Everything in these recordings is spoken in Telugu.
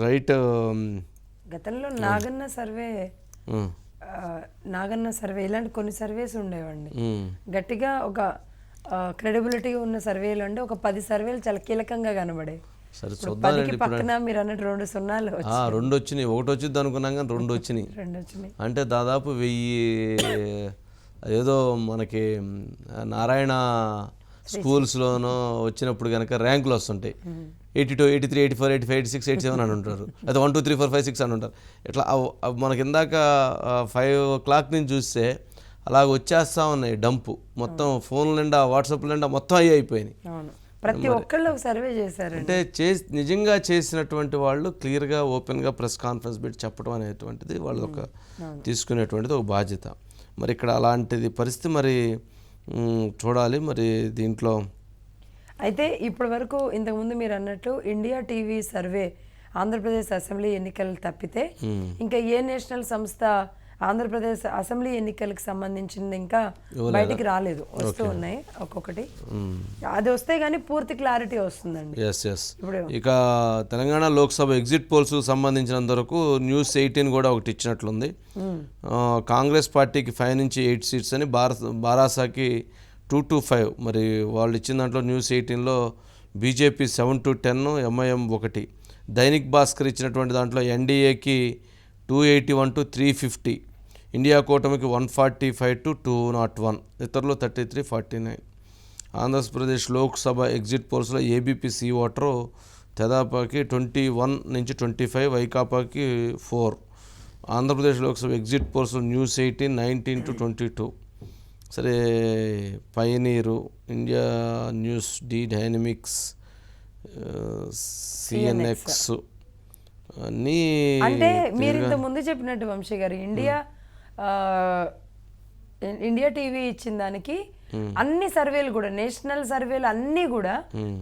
రైట్ గతంలో నాగన్న సర్వే ఆ, నాగన్న సర్వే ఇలాంటి కొన్ని సర్వేస్ ఉండేవండి. గట్టిగా ఒక క్రెడిబిలిటీ ఉన్న సర్వేలు అంటే ఒక పది సర్వేలు చాలా కీలకంగా కనబడే సరే చూద్దాం పక్కన మీరు అన్నట్టు రెండు సున్నాలు రెండు వచ్చినాయి. ఒకటి వచ్చింది అనుకున్నాం కానీ రెండు వచ్చినాయి. రెండు వచ్చినాయి. అంటే దాదాపు వెయ్యి ఏదో మనకి నారాయణ స్కూల్స్లోనో వచ్చినప్పుడు కనుక ర్యాంకులు వస్తుంటాయి. Eighty two eighty three eighty four eighty five eighty six eighty seven అని ఉంటారు అయితే one two three four five six అని ఉంటారు ఇట్లా మనకి ఇందాక ఫైవ్ ఓ క్లాక్ నుంచి చూస్తే అలాగ వచ్చేస్తా ఉన్నాయి డంపు. మొత్తం ఫోన్ నిండా వాట్సాప్ నిండా మొత్తం అయ్యి అయిపోయినాయి. ప్రతి ఒక్కళ్ళు ఒక సర్వే చేశారండి. అంటే చే నిజంగా చేసినటువంటి వాళ్ళు క్లియర్గా ఓపెన్గా ప్రెస్ కాన్ఫరెన్స్ పెట్టి చెప్పడం అనేటువంటిది వాళ్ళ ఒక తీసుకునేటువంటిది ఒక బాధ్యత. మరి ఇక్కడ అలాంటిది పరిస్థితి మరి చూడాలి మరి దీంట్లో. అయితే ఇప్పటి వరకు ఇంతకుముందు మీరు అన్నట్టు India TV survey Andhra Pradesh assembly ఎన్నికలు తప్పితే ఇంకా ఏ నేషనల్ సంస్థ ఆంధ్రప్రదేశ్ అసెంబ్లీ ఎన్నికలకు సంబంధించింది ఇంకా బయటికి రాలేదు. వస్తూ ఉన్నాయి ఒక్కొక్కటి. అది వస్తే గానీ పూర్తి క్లారిటీ వస్తుందండి. ఎస్ ఎస్ ఇక తెలంగాణ లోక్సభ ఎగ్జిట్ పోల్స్ సంబంధించినంత వరకు న్యూస్ ఎయిటీన్ కూడా ఒకటి ఇచ్చినట్లుంది. కాంగ్రెస్ పార్టీకి ఫైవ్ నుంచి ఎయిట్ సీట్స్ అని బారాసాకి టూ టు ఫైవ్. మరి వాళ్ళు ఇచ్చిన దాంట్లో న్యూస్ ఎయిటీన్లో BJP seven to ten MIM ఒకటి. దైనిక్ భాస్కర్ ఇచ్చినటువంటి దాంట్లో ఎన్డీఏకి two eighty one to three fifty. India కూటమికి one forty five to two nought one ఇతరులు thirty three forty nine Andhra Pradesh Lok Sabha exit పోల్స్లో ABP C voter తెదాపాకి ట్వంటీ వన్ నుంచి ట్వంటీ ఫైవ్ వైకాపాకి four Andhra Pradesh Lok Sabha exit పోల్స్లో news eighteen nineteen to twenty two సరే pioneer India news D dynamics CNX అన్నీ అంటే మీరు ఇంత ముందు చెప్పినట్టు వంశీ గారు ఇండియా ఇండియా టీవీ ఇచ్చిన దానికి అన్ని సర్వేలు కూడా నేషనల్ సర్వేలు అన్ని కూడా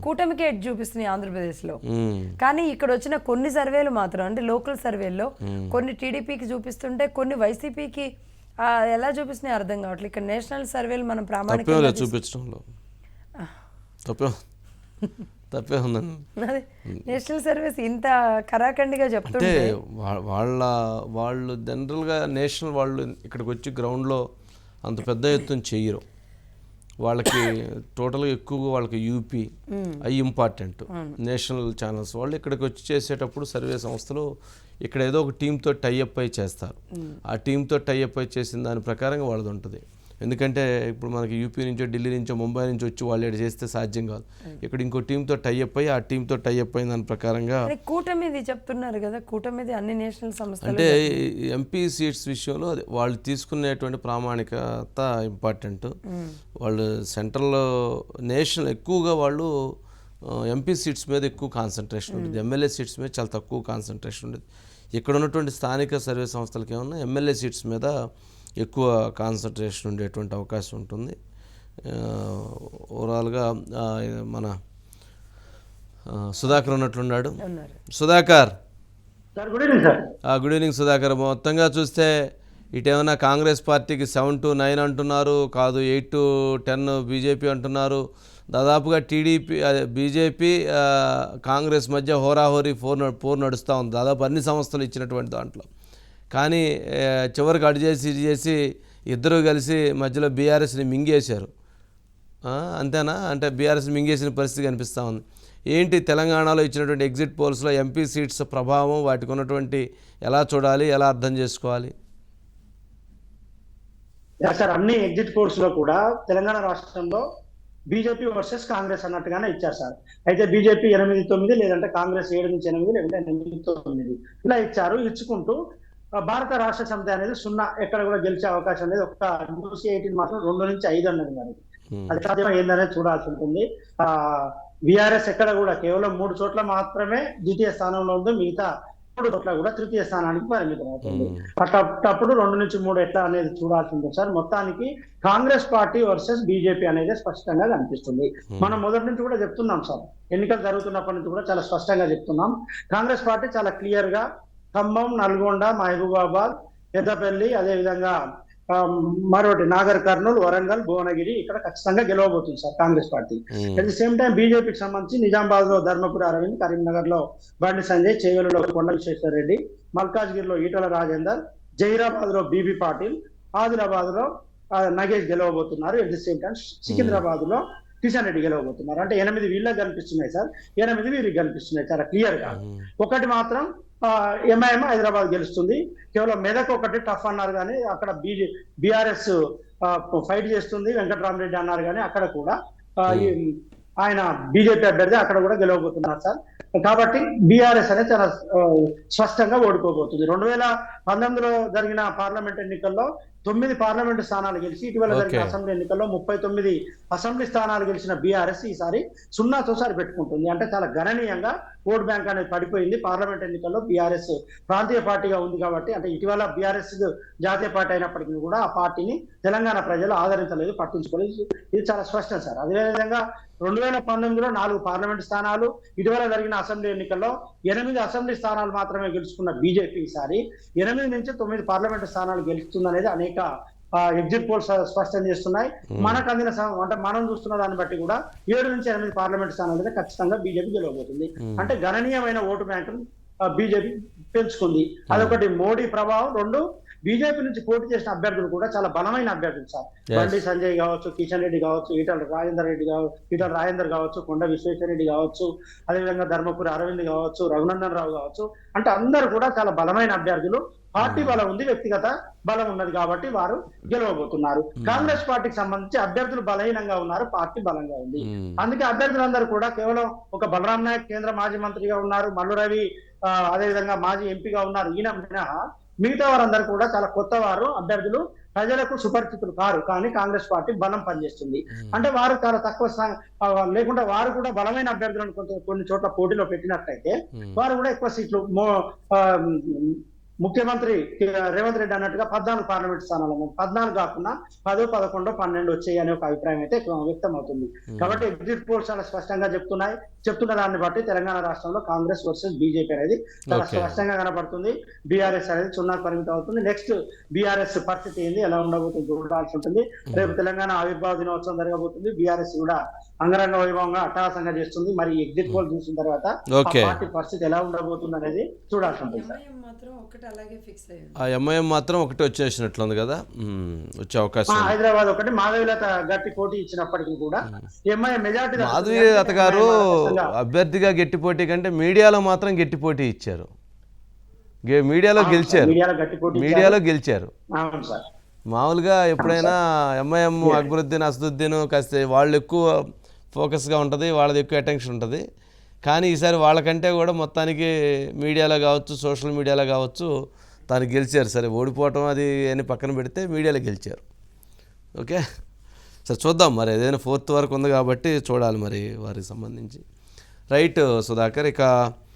కూటమికి ఎడ్ చూపిస్తున్నాయి ఆంధ్రప్రదేశ్లో మ్మ్. కానీ ఇక్కడ వచ్చిన కొన్ని సర్వేలు మాత్రం అంటే లోకల్ సర్వేల్లో కొన్ని టీడీపీకి చూపిస్తుంటే కొన్ని వైసీపీకి ఎలా చూపిస్తున్నాయి అర్థం కావట్లేదు. ఇక్కడ నేషనల్ సర్వేలు మనం ప్రామాణికంగా చూపించడంలో. తప్పే ఉందండి. నేషనల్ సర్వీస్ ఇంత కరాఖండిగా చెప్తుంటే వాళ్ళ వాళ్ళు జనరల్గా నేషనల్ వాళ్ళు ఇక్కడికి వచ్చి గ్రౌండ్లో అంత పెద్ద ఎత్తున చెయ్యరు. వాళ్ళకి టోటల్గా ఎక్కువగా వాళ్ళకి యూపీ అవి ఇంపార్టెంట్. నేషనల్ ఛానల్స్ వాళ్ళు ఇక్కడికి వచ్చి చేసేటప్పుడు సర్వే సంస్థలు ఇక్కడ ఏదో ఒక టీంతో టైఅప్ అయి చేస్తారు. ఆ టీంతో టైఅప్ అయి చేసిన దాని ప్రకారంగా వాళ్ళది ఉంటుంది. ఎందుకంటే ఇప్పుడు మనకి యూపీ నుంచో ఢిల్లీ నుంచో ముంబై నుంచి వచ్చి వాళ్ళు ఇక్కడ చేస్తే సాధ్యం కాదు. ఇక్కడ ఇంకో టీంతో టైఅప్ అయ్యి ఆ టీంతో టైఅప్ అయిన దాని ప్రకారంగా కూటమిది చెప్తున్నారు కదా కూటమిది అన్ని నేషనల్ సంస్థలు అంటే ఎంపీ సీట్స్ విషయంలో అది వాళ్ళు తీసుకునేటువంటి ప్రామాణికత ఇంపార్టెంట్ వాళ్ళు సెంట్రల్ నేషనల్ ఎక్కువగా వాళ్ళు ఎంపీ సీట్స్ మీద ఎక్కువ కాన్సన్ట్రేషన్ ఉంటుంది ఎమ్మెల్యే సీట్స్ మీద చాలా తక్కువ కాన్సన్ట్రేషన్ ఉండేది. ఇక్కడ ఉన్నటువంటి స్థానిక సర్వే సంస్థలకి ఏమన్నా ఎమ్మెల్యే సీట్స్ మీద ఎక్కువ కాన్సన్ట్రేషన్ ఉండేటువంటి అవకాశం ఉంటుంది. ఓవరాల్గా మన సుధాకర్ ఉన్నట్లున్నాడు ఉన్నారు. Sudhakar! Sir good evening sir. ఆ, గుడ్ ఈవినింగ్ సుధాకర్. మొత్తంగా చూస్తే ఇటేమన్నా కాంగ్రెస్ పార్టీకి సెవెన్ టు నైన్ అంటున్నారు కాదు ఎయిట్ టు టెన్ బీజేపీ అంటున్నారు. దాదాపుగా టీడీపీ అదే బీజేపీ కాంగ్రెస్ మధ్య హోరాహోరీ ఫోర్ పోర్ నడుస్తూ ఉంది. దాదాపు అన్ని సంస్థలు ఇచ్చినటువంటి దాంట్లో. కానీ చివరికి అటు చేసి ఇటు చేసి ఇద్దరు కలిసి మధ్యలో బీఆర్ఎస్ని మింగేశారు. ఆ, అంతేనా? అంటే బీఆర్ఎస్ మింగేసిన పరిస్థితి కనిపిస్తూ ఉంది. ఏంటి తెలంగాణలో ఇచ్చినటువంటి ఎగ్జిట్ పోల్స్లో ఎంపీ సీట్స్ ప్రభావం వాటికి ఉన్నటువంటి ఎలా చూడాలి ఎలా అర్థం చేసుకోవాలి? సార్ అన్ని ఎగ్జిట్ పోల్స్లో కూడా తెలంగాణ రాష్ట్రంలో బీజేపీ వర్సెస్ కాంగ్రెస్ అన్నట్టుగానే ఇచ్చారు సార్. అయితే బీజేపీ ఎనిమిది తొమ్మిది లేదంటే కాంగ్రెస్ ఏడు నుంచి ఎనిమిది లేదంటే ఎనిమిది తొమ్మిది. ఇలా ఇచ్చారు ఇచ్చుకుంటూ భారత రాష్ట్ర సమితి అనేది సున్నా ఎక్కడ కూడా గెలిచే అవకాశం లేదు. ఒక న్యూస్ ఎయిటీన్ మాత్రం రెండు నుంచి ఐదు అన్నది మరి. అది సాధ్యం ఏందనేది చూడాల్సి ఉంటుంది. ఆ విఆర్ఎస్ ఎక్కడ కూడా కేవలం మూడు చోట్ల మాత్రమే ద్వితీయ స్థానంలో ఉంది. మిగతా మూడు చోట్ల కూడా తృతీయ స్థానానికి పరిమితం అవుతుంది. అట్టప్పుడు రెండు నుంచి మూడు ఎట్లా అనేది చూడాల్సి ఉంటుంది సార్. మొత్తానికి కాంగ్రెస్ పార్టీ వర్సెస్ బీజేపీ అనేది స్పష్టంగా కనిపిస్తుంది. మనం మొదటి నుంచి కూడా చెప్తున్నాం సార్. ఎన్నికలు జరుగుతున్నప్పటి నుంచి కూడా చాలా స్పష్టంగా చెప్తున్నాం. కాంగ్రెస్ పార్టీ చాలా క్లియర్గా ఖమ్మం నల్గొండ మహబూబాబాద్ పెద్దపల్లి అదేవిధంగా మరొకటి నాగర్ కర్నూలు వరంగల్ భువనగిరి ఇక్కడ ఖచ్చితంగా గెలవబోతుంది sir Congress party. At the same time బీజేపీకి సంబంధించి నిజామాబాద్లో ధర్మపురి అరవింద్ కరీంనగర్లో బండి సంజయ్ చేవెలులో కొండ విశ్వేశ్వర రెడ్డి మల్కాజ్గిరిలో ఈటల రాజేందర్ జహీరాబాద్లో బీబీ పాటిల్ ఆదిలాబాద్లో నగేష్ గెలవబోతున్నారు. ఎట్ ది సేమ్ టైం సికింద్రాబాద్లో కిషన్ రెడ్డి గెలవబోతున్నారు. అంటే ఎనిమిది వీళ్ళకి కనిపిస్తున్నాయి సార్. ఎనిమిది వీరికి కనిపిస్తున్నాయి చాలా క్లియర్గా. ఒకటి మాత్రం ఎంఐఎం హైదరాబాద్ గెలుస్తుంది. కేవలం మెదక్ ఒకటి టఫ్ అన్నారు కానీ అక్కడ బీజే బీఆర్ఎస్ ఫైట్ చేస్తుంది. వెంకటరామరెడ్డి అన్నారు కానీ అక్కడ కూడా ఈ- ఆయన బీజేపీ అభ్యర్థి అక్కడ కూడా గెలవబోతున్నారు సార్. కాబట్టి బీఆర్ఎస్ అనేది చాలా స్పష్టంగా ఓడిపోబోతుంది. రెండు వేల పంతొమ్మిదిలో జరిగిన పార్లమెంట్ ఎన్నికల్లో తొమ్మిది పార్లమెంటు స్థానాలు గెలిచి ఇటీవల జరిగిన. అసెంబ్లీ ఎన్నికల్లో ముప్పై తొమ్మిది అసెంబ్లీ స్థానాలు గెలిచిన బీఆర్ఎస్ ఈసారి సున్నాతో సారి పెట్టుకుంటుంది. అంటే చాలా గణనీయంగా ఓట్ బ్యాంక్ అనేది పడిపోయింది. పార్లమెంట్ ఎన్నికల్లో బీఆర్ఎస్ ప్రాంతీయ పార్టీగా ఉంది కాబట్టి అంటే ఇటీవల బీఆర్ఎస్ జాతీయ పార్టీ అయినప్పటికీ కూడా ఆ పార్టీని తెలంగాణ ప్రజలు ఆదరించలేదు పట్టించుకోలేదు. ఇది చాలా స్పష్టం సార్. అదేవిధంగా రెండు వేల పంతొమ్మిదిలో నాలుగు పార్లమెంట్ స్థానాలు ఇటీవల జరిగిన అసెంబ్లీ ఎన్నికల్లో ఎనిమిది అసెంబ్లీ స్థానాలు మాత్రమే గెలుచుకున్న బీజేపీ ఈసారి ఎనిమిది నుంచి తొమ్మిది పార్లమెంట్ స్థానాలు గెలుస్తుందనేది అనేక ఎగ్జిట్ పోల్స్ స్పష్టం చేస్తున్నాయి. మనకు అందిన అంటే మనం చూస్తున్న దాన్ని బట్టి కూడా ఏడు నుంచి ఎనిమిది పార్లమెంట్ స్థానాలు అయితే ఖచ్చితంగా బీజేపీ గెలవబోతుంది. అంటే గణనీయమైన ఓటు బ్యాంకును బీజేపీ పెంచుకుంది. అదొకటి మోడీ ప్రభావం. రెండు బీజేపీ నుంచి పోటీ చేసిన అభ్యర్థులు కూడా చాలా బలమైన అభ్యర్థులు సార్. బండి సంజయ్ కావచ్చు కిషన్ రెడ్డి కావచ్చు ఈటల రాజేందర్ రెడ్డి కావచ్చు ఈటల రాజేందర్ కావచ్చు కొండ విశ్వేశ్వర రెడ్డి కావచ్చు అదేవిధంగా ధర్మపురి అరవింద్ కావచ్చు రఘునందన్ రావు కావచ్చు. అంటే అందరూ కూడా చాలా బలమైన అభ్యర్థులు. పార్టీ బలం ఉంది వ్యక్తిగత బలం ఉన్నది కాబట్టి వారు గెలవబోతున్నారు. కాంగ్రెస్ పార్టీకి సంబంధించి అభ్యర్థులు బలహీనంగా ఉన్నారు పార్టీ బలంగా ఉంది. అందుకే అభ్యర్థులందరూ కూడా కేవలం ఒక బలరాం నాయక్ కేంద్ర మాజీ మంత్రిగా ఉన్నారు మల్లు రవి అదేవిధంగా మాజీ ఎంపీగా ఉన్నారు ఈయన మినహా మిగతా వారందరూ కూడా చాలా కొత్త వారు అభ్యర్థులు ప్రజలకు సుపరిచితులు కారు కానీ కాంగ్రెస్ పార్టీ బలం పనిచేస్తుంది. అంటే వారు చాలా తక్కువ లేకుంటే వారు కూడా బలమైన అభ్యర్థులను కొంత కొన్ని చోట్ల పోటీలో పెట్టినట్లయితే. వారు కూడా ఎక్కువ సీట్లు ముఖ్యమంత్రి రేవంత్ రెడ్డి అన్నట్టుగా పద్నాలుగు పార్లమెంట్ స్థానాలు ఉన్నాయి. పద్నాలుగు కాకుండా పదో పదకొండో పన్నెండు వచ్చాయి అనే ఒక అభిప్రాయం అయితే వ్యక్తం అవుతుంది కాబట్టి ఎగ్జిట్ పోల్స్ చాలా స్పష్టంగా చెప్తున్నాయి. చెప్తున్న దాన్ని బట్టి తెలంగాణ రాష్ట్రంలో కాంగ్రెస్ వర్సెస్ బీజేపీ అనేది చాలా. స్పష్టంగా కనపడుతుంది. బీఆర్ఎస్ అనేది సున్నా పరిమితం అవుతుంది. నెక్స్ట్ బీఆర్ఎస్ పరిస్థితి ఏంది? ఎలా ఉండబోతుంది? చూడాల్సి ఉంటుంది. రేపు తెలంగాణ ఆవిర్భావ దినోత్సవం జరగబోతుంది. బీఆర్ఎస్ కూడా అంగరంగ వైభవంగా అట్టహాసంగా చేస్తుంది. మరి ఎగ్జిట్ పోల్ చూసిన తర్వాత. పార్టీ పరిస్థితి ఎలా ఉండబోతుంది అనేది చూడాల్సి ఉంటుంది సార్ ఎంఐఎం మాత్రం ఒకటి అలాగే ఫిక్స్ అయ్యింది. ఆ ఎంఐఎం మాత్రం ఒకటి వచ్చేసినట్లుంది కదా. వచ్చే అవకాశం. హైదరాబాద్ ఒకటి మాధవిలత గట్టి పోటీ ఇచ్చినప్పటికీ కూడా ఎంఐ మెజార్టీ మాధవి లత గారు అభ్యర్థిగా గట్టి పోటీ కంటే మీడియాలో మాత్రం గట్టి పోటీ ఇచ్చారు. గే- మీడియాలో గెలిచారు. మీడియాలో గట్టి పోటీ ఇచ్చారు. మీడియాలో గెలిచారు. అవును సార్. మామూలుగా ఎప్పుడైనా ఎంఐఎం అక్బరుద్దీన్ అసదుద్దీన్ కాస్త వాళ్ళు ఎక్కువ ఫోకస్గా ఉంటుంది వాళ్ళది ఎక్కువ అటెన్షన్ ఉంటుంది. కానీ ఈసారి వాళ్ళకంటే కూడా మొత్తానికి మీడియాలో కావచ్చు సోషల్ మీడియాలో కావచ్చు తాను గెలిచారు. సరే ఓడిపోవటం అది అని పక్కన పెడితే మీడియాలో గెలిచారు. ఓకే? సరే చూద్దాం మరి. ఏదైనా ఫోర్త్ వరకు ఉంది కాబట్టి చూడాలి మరి వారికి సంబంధించి. రైట్ సుధాకర్ ఇక